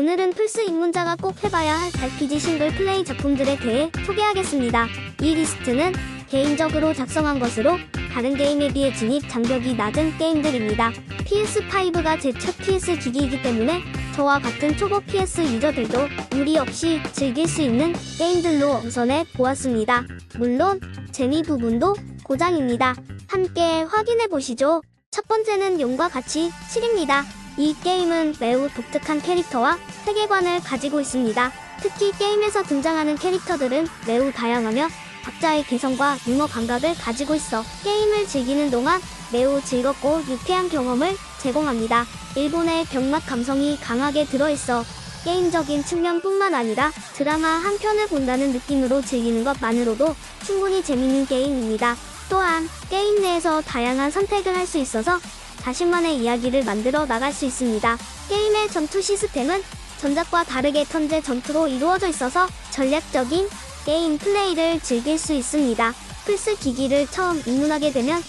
오늘은 플스 입문자가 꼭 해봐야 할 RPG 싱글 플레이 작품들에 대해 소개하겠습니다. 이 리스트는 개인적으로 작성한 것으로 다른 게임에 비해 진입 장벽이 낮은 게임들입니다. PS5가 제 첫 PS 기기이기 때문에 저와 같은 초보 PS 유저들도 무리 없이 즐길 수 있는 게임들로 우선해 보았습니다. 물론 재미 부분도 고장입니다. 함께 확인해 보시죠. 첫 번째는 용과 같이 7입니다. 이 게임은 매우 독특한 캐릭터와 세계관을 가지고 있습니다. 특히 게임에서 등장하는 캐릭터들은 매우 다양하며 각자의 개성과 유머 감각을 가지고 있어 게임을 즐기는 동안 매우 즐겁고 유쾌한 경험을 제공합니다. 일본의 병맛 감성이 강하게 들어있어 게임적인 측면뿐만 아니라 드라마 한 편을 본다는 느낌으로 즐기는 것만으로도 충분히 재밌는 게임입니다. 또한 게임 내에서 다양한 선택을 할 수 있어서 자신만의 이야기를 만들어 나갈 수 있습니다. 게임의 전투 시스템은 전작과 다르게 턴제 전투로 이루어져 있어서 전략적인 게임 플레이를 즐길 수 있습니다. 플스 기기를 처음 입문하게 되면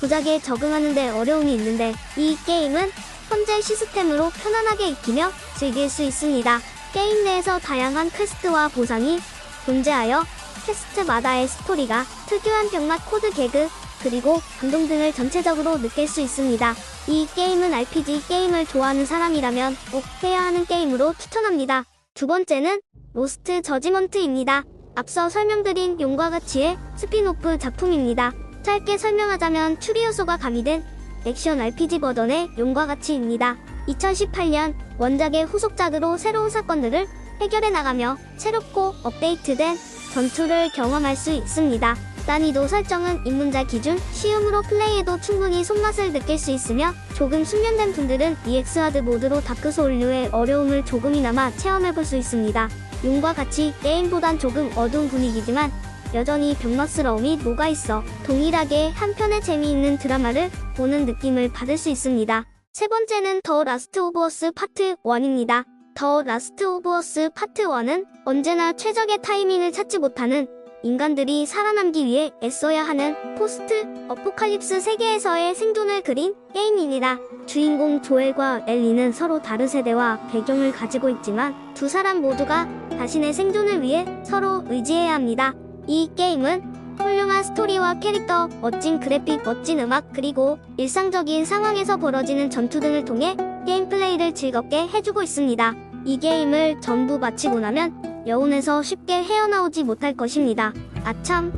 조작에 적응하는데 어려움이 있는데 이 게임은 현재 시스템으로 편안하게 익히며 즐길 수 있습니다. 게임 내에서 다양한 퀘스트와 보상이 존재하여 퀘스트마다의 스토리가 특유한 병맛 코드 개그 그리고 감동 등을 전체적으로 느낄 수 있습니다. 이 게임은 RPG 게임을 좋아하는 사람이라면 꼭 해야 하는 게임으로 추천합니다. 두 번째는 로스트 저지먼트입니다. 앞서 설명드린 용과 같이의 스피노프 작품입니다. 짧게 설명하자면 추리 요소가 가미된 액션 RPG 버전의 용과 같이입니다. 2018년 원작의 후속작으로 새로운 사건들을 해결해 나가며 새롭고 업데이트된 전투를 경험할 수 있습니다. 난이도 설정은 입문자 기준 쉬움으로 플레이해도 충분히 손맛을 느낄 수 있으며 조금 숙련된 분들은 EX 하드 모드로 다크소울류의 어려움을 조금이나마 체험해볼 수 있습니다. 용과 같이 게임보단 조금 어두운 분위기지만 여전히 병맛스러움이 녹아있어 동일하게 한편의 재미있는 드라마를 보는 느낌을 받을 수 있습니다. 세 번째는 더 라스트 오브 어스 파트 1입니다. 더 라스트 오브 어스 파트 1은 언제나 최적의 타이밍을 찾지 못하는 인간들이 살아남기 위해 애써야 하는 포스트 어포칼립스 세계에서의 생존을 그린 게임입니다. 주인공 조엘과 엘리는 서로 다른 세대와 배경을 가지고 있지만 두 사람 모두가 자신의 생존을 위해 서로 의지해야 합니다. 이 게임은 훌륭한 스토리와 캐릭터, 멋진 그래픽, 멋진 음악, 그리고 일상적인 상황에서 벌어지는 전투 등을 통해 게임 플레이를 즐겁게 해주고 있습니다. 이 게임을 전부 마치고 나면 여운에서 쉽게 헤어나오지 못할 것입니다. 아참.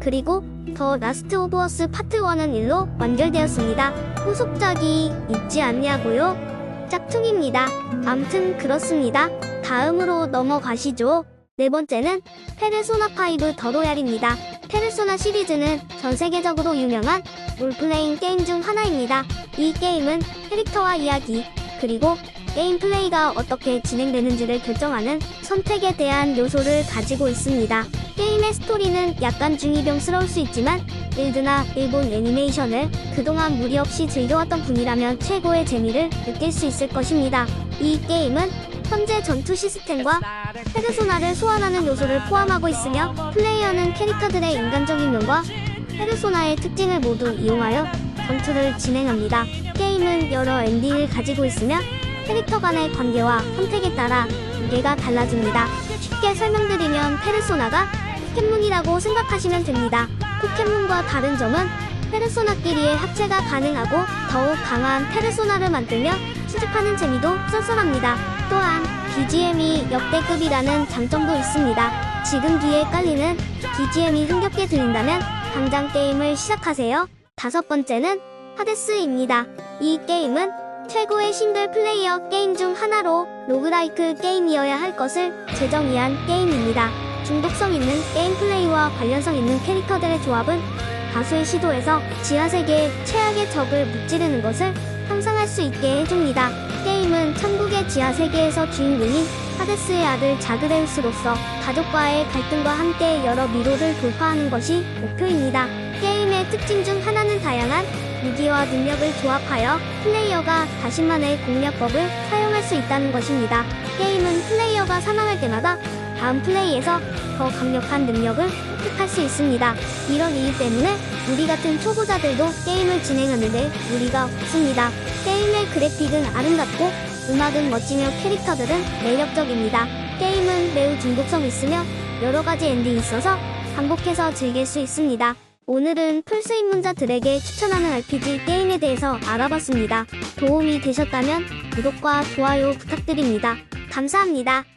그리고 더 라스트 오브 어스 파트 1은 일로 완결되었습니다. 후속작이 있지 않냐고요? 짝퉁입니다. 암튼 그렇습니다. 다음으로 넘어가시죠. 네 번째는 페르소나 5 더 로얄입니다. 페르소나 시리즈는 전 세계적으로 유명한 롤플레잉 게임 중 하나입니다. 이 게임은 캐릭터와 이야기, 그리고 게임 플레이가 어떻게 진행되는지를 결정하는 선택에 대한 요소를 가지고 있습니다. 게임의 스토리는 약간 중이병스러울 수 있지만 일드나 일본 애니메이션을 그동안 무리 없이 즐겨왔던 분이라면 최고의 재미를 느낄 수 있을 것입니다. 이 게임은 현재 전투 시스템과 페르소나를 소환하는 요소를 포함하고 있으며 플레이어는 캐릭터들의 인간적인 면과 페르소나의 특징을 모두 이용하여 전투를 진행합니다. 게임은 여러 엔딩을 가지고 있으며 캐릭터 간의 관계와 선택에 따라 무게가 달라집니다. 쉽게 설명드리면 페르소나가 포켓몬이라고 생각하시면 됩니다. 포켓몬과 다른 점은 페르소나끼리의 합체가 가능하고 더욱 강한 페르소나를 만들며 수집하는 재미도 쏠쏠합니다. 또한 BGM이 역대급이라는 장점도 있습니다. 지금 귀에 깔리는 BGM이 흥겹게 들린다면 당장 게임을 시작하세요. 다섯 번째는 하데스입니다. 이 게임은 최고의 싱글 플레이어 게임 중 하나로 로그라이크 게임이어야 할 것을 재정의한 게임입니다. 중독성 있는 게임 플레이와 관련성 있는 캐릭터들의 조합은 다수의 시도에서 지하세계의 최악의 적을 무찌르는 것을 상상할 수 있게 해줍니다. 게임은 천국의 지하세계에서 주인공인 하데스의 아들 자그레우스로서 가족과의 갈등과 함께 여러 미로를 돌파하는 것이 목표입니다. 게임의 특징 중 하나는 다양한 무기와 능력을 조합하여 플레이어가 자신만의 공략법을 사용할 수 있다는 것입니다. 게임은 플레이어가 사망할 때마다 다음 플레이에서 더 강력한 능력을 획득할 수 있습니다. 이런 이유 때문에 우리 같은 초보자들도 게임을 진행하는데 무리가 없습니다. 게임의 그래픽은 아름답고 음악은 멋지며 캐릭터들은 매력적입니다. 게임은 매우 중독성 있으며 여러 가지 엔딩이 있어서 반복해서 즐길 수 있습니다. 오늘은 플스 입문자들에게 추천하는 RPG 게임에 대해서 알아봤습니다. 도움이 되셨다면 구독과 좋아요 부탁드립니다. 감사합니다.